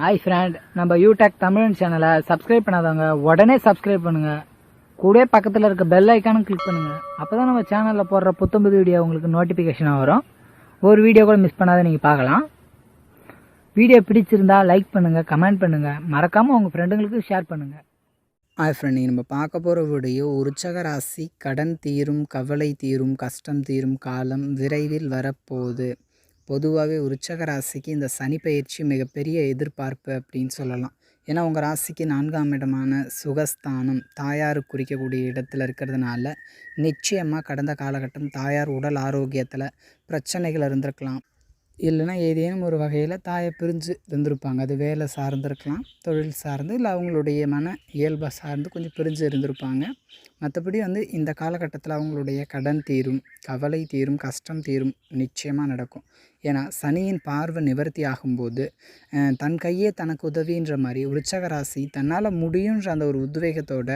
Hi friend நம்ம யூடெக் தமிழ் சேனலை subscribe பண்ணாதவங்க உடனே சப்ஸ்கிரைப் பண்ணுங்க. கூட பக்கத்தில் இருக்க பெல் ஐக்கானும் கிளிக் பண்ணுங்க. அப்பதான் நம்ம சேனலில் போடுற புத்தம்புது வீடியோ உங்களுக்கு நோட்டிஃபிகேஷனாக வரும். ஒரு வீடியோ கூட மிஸ் பண்ணாத நீங்கள் பார்க்கலாம். வீடியோ பிடிச்சிருந்தா லைக் பண்ணுங்கள் கமெண்ட் பண்ணுங்கள் மறக்காமல் உங்கள் ஃப்ரெண்டுங்களுக்கு ஷேர் பண்ணுங்கள் ஹாய் ஃப்ரெண்ட் நம்ம பார்க்க போகிற வீடியோ உற்சக ராசி கடன் தீரும் கவலை தீரும் கஷ்டம் தீரும் காலம் விரைவில் வரப்போகுது. பொதுவாகவே உற்சக ராசிக்கு இந்த சனி பயிற்சி மிகப்பெரிய எதிர்பார்ப்பு அப்படின்னு சொல்லலாம். ஏன்னா உங்கள் ராசிக்கு நான்காம் இடமான சுகஸ்தானம் தாயார் குறிக்கக்கூடிய இடத்துல இருக்கிறதுனால நிச்சயமாக கடந்த காலகட்டம் தாயார் உடல் ஆரோக்கியத்தில் பிரச்சனைகள் இருந்திருக்கலாம். இல்லைன்னா ஏதேனும் ஒரு வகையில் தாயை பிரிஞ்சு இருந்திருப்பாங்க. அது வேலை சார்ந்திருக்கலாம் தொழில் சார்ந்து இல்லை அவங்களுடைய மன இயல்பை சார்ந்து கொஞ்சம் பிரிஞ்சு இருந்திருப்பாங்க. மற்றபடி வந்து இந்த காலகட்டத்தில் அவங்களுடைய கடன் தீரும் கவலை தீரும் கஷ்டம் தீரும் நிச்சயமாக நடக்கும். ஏன்னா சனியின் பார்வை நிவர்த்தி ஆகும்போது தன் கையே தனக்கு உதவின்ற மாதிரி விருச்சக ராசி தன்னால் முடியுன்ற அந்த ஒரு உத்வேகத்தோட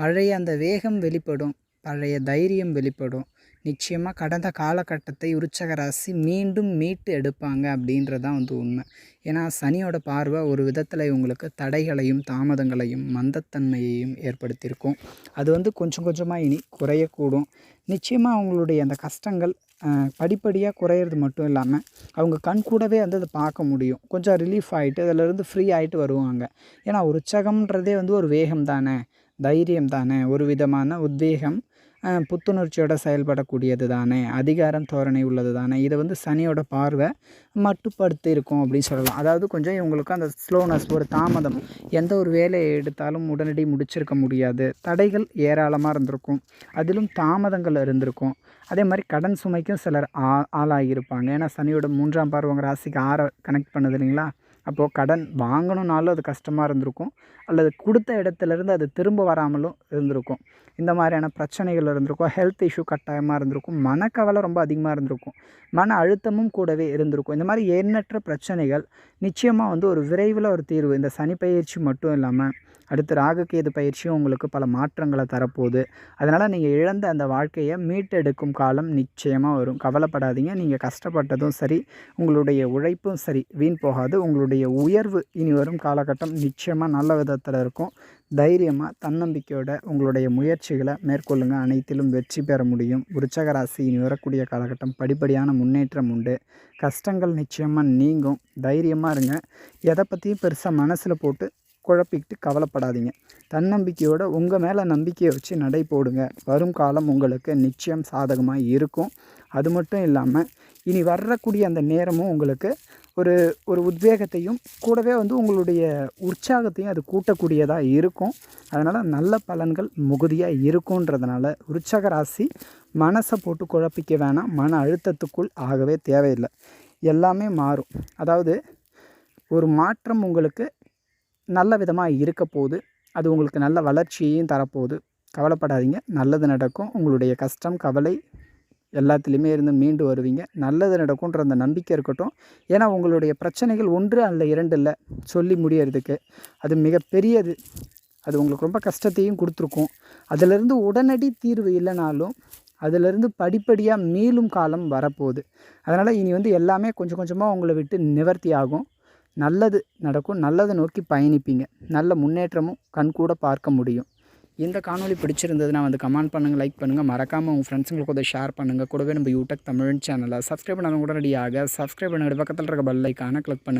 பழைய அந்த வேகம் வெளிப்படும் பழைய தைரியம் வெளிப்படும். நிச்சயமாக கடந்த காலகட்டத்தை விருச்சக ராசி மீண்டும் மீட்டு எடுப்பாங்க அப்படின்றதான் வந்து உண்மை. ஏன்னா சனியோட பார்வை ஒரு விதத்தில் இவங்களுக்கு தடைகளையும் தாமதங்களையும் மந்தத்தன்மையையும் ஏற்படுத்தியிருக்கும். அது வந்து கொஞ்சம் கொஞ்சமாக இனி குறையக்கூடும். நிச்சயமாக அவங்களுடைய அந்த கஷ்டங்கள் படிப்படியாக குறையிறது மட்டும் இல்லாமல் அவங்க கண் கூடவே வந்து அதை பார்க்க முடியும். கொஞ்சம் ரிலீஃப் ஆகிட்டு அதிலிருந்து ஃப்ரீ ஆகிட்டு வருவாங்க. ஏன்னா ஒரு உற்சாகம்ன்றதே வந்து ஒரு வேகம் தானே தைரியம் தானே ஒரு விதமான உத்வேகம் புத்துணர்ச்சியோட செயல்படக்கூடியது தானே? அதிகாரம் தோரணை உள்ளது தானே? இதை வந்து சனியோட பார்வை மட்டுப்படுத்தி இருக்கும் அப்படின்னு சொல்லலாம். அதாவது கொஞ்சம் இவங்களுக்கு அந்த ஸ்லோனஸ் ஒரு தாமதம் எந்த ஒரு வேலையை எடுத்தாலும் உடனடி முடிச்சிருக்க முடியாது. தடைகள் ஏராளமாக இருந்திருக்கும். அதிலும் தாமதங்கள் இருந்திருக்கும். அதே மாதிரி கடன் சுமைக்கும் சிலர் ஆ ஆளாகியிருப்பாங்க ஏன்னா சனியோட மூன்றாம் பார்வங்க ராசிக்கு ஆற கனெக்ட் பண்ணுது இல்லைங்களா? அப்போது கடன் வாங்கணுன்னாலும் அது கஷ்டமாக இருந்திருக்கும். அல்லது கொடுத்த இடத்துலேருந்து அது திரும்ப வராமலும் இருந்திருக்கும். இந்த மாதிரியான பிரச்சனைகள் இருந்திருக்கும். ஹெல்த் இஷ்யூ கட்டாயமாக இருந்திருக்கும். மனக்கவலை ரொம்ப அதிகமாக இருந்திருக்கும். மன அழுத்தமும் கூடவே இருந்திருக்கும். இந்த மாதிரி எண்ணற்ற பிரச்சனைகள் நிச்சயமாக வந்து ஒரு விரைவில் ஒரு தீர்வு. இந்த சனி பயிற்சி மட்டும் இல்லாமல் அடுத்து ராகுகேது பயிற்சியும் உங்களுக்கு பல மாற்றங்களை தரப்போகுது. அதனால் நீங்கள் இழந்த அந்த வாழ்க்கையை மீட்டெடுக்கும் காலம் நிச்சயமாக வரும். கவலைப்படாதீங்க. நீங்கள் கஷ்டப்பட்டதும் சரி உங்களுடைய உழைப்பும் சரி வீண் போகாது. உங்களுடைய உயர்வு இனி வரும் காலகட்டம் நிச்சயமாக நல்ல விதத்தில் இருக்கும். தைரியமாக தன்னம்பிக்கையோட உங்களுடைய முயற்சிகளை மேற்கொள்ளுங்க. அனைத்திலும் வெற்றி பெற முடியும். விருச்சக ராசி இனி வரக்கூடிய காலகட்டம் படிப்படியான முன்னேற்றம் உண்டு. கஷ்டங்கள் நிச்சயமாக நீங்கும். தைரியமாக இருங்க. எதை பற்றியும் பெருசாக மனசில் போட்டு குழப்பிக்கிட்டு கவலைப்படாதீங்க. தன்னம்பிக்கையோட உங்கள் மேலே நம்பிக்கையை வச்சு நடை போடுங்க. வரும் காலம் உங்களுக்கு நிச்சயம் சாதகமாக இருக்கும். அது மட்டும் இல்லாமல் இனி வரக்கூடிய அந்த நேரமும் உங்களுக்கு ஒரு ஒரு உத்வேகத்தையும் கூடவே வந்து உங்களுடைய உற்சாகத்தையும் அது கூட்டக்கூடியதாக இருக்கும். அதனால் நல்ல பலன்கள் மிகுதியாக இருக்குன்றதுனால உற்சாக ராசி மனசை போட்டு குழப்பிக்க வேணாம். மன அழுத்தத்துக்குள் ஆகவே தேவையில்லை. எல்லாமே மாறும். அதாவது ஒரு மாற்றம் உங்களுக்கு நல்ல விதமாக இருக்க போகுது. அது உங்களுக்கு நல்ல வளர்ச்சியையும் தரப்போகுது. கவலைப்படாதீங்க. நல்லது நடக்கும். உங்களுடைய கஷ்டம் கவலை எல்லாத்துலேயுமே இருந்து மீண்டு வருவீங்க. நல்லது நடக்கும்ன்ற அந்த நம்பிக்கை இருக்கட்டும். ஏன்னா உங்களுடைய பிரச்சனைகள் ஒன்று அல்ல இரண்டு இல்லை. சொல்லி முடியறதுக்கு. அது மிகப்பெரியது. அது உங்களுக்கு ரொம்ப கஷ்டத்தையும் கொடுத்துருக்கும். அதிலிருந்து உடனடி தீர்வு இல்லைனாலும் அதிலிருந்து படிப்படியாக மீளும் காலம் வரப்போகுது. அதனால் இனி வந்து எல்லாமே கொஞ்சம் கொஞ்சமாக உங்களை விட்டு நிவர்த்தி ஆகும். நல்லது நடக்கும் நல்லதை நோக்கி பயணிப்பீங்க. நல்ல முன்னேற்றமும் கண்கூட பார்க்க முடியும். இந்த காணொளி பிடிச்சிருந்ததுன்னா வந்து கமெண்ட் பண்ணுங்கள் லைக் பண்ணுங்கள் மறக்காமல் உங்கள் ஃப்ரெண்ட்ஸுங்களுக்கு கூட ஷேர் பண்ணுங்கள் கூடவே நம்ம யூடியூப் தமிழ் சேனலை சப்ஸ்கிரைப் பண்ணாலும் உடனடியாக சப்ஸ்கிரைப் பண்ணுங்கள் பக்கத்தில் இருக்க பெல் ஐக்கானை கிளிக் பண்ணுங்கள்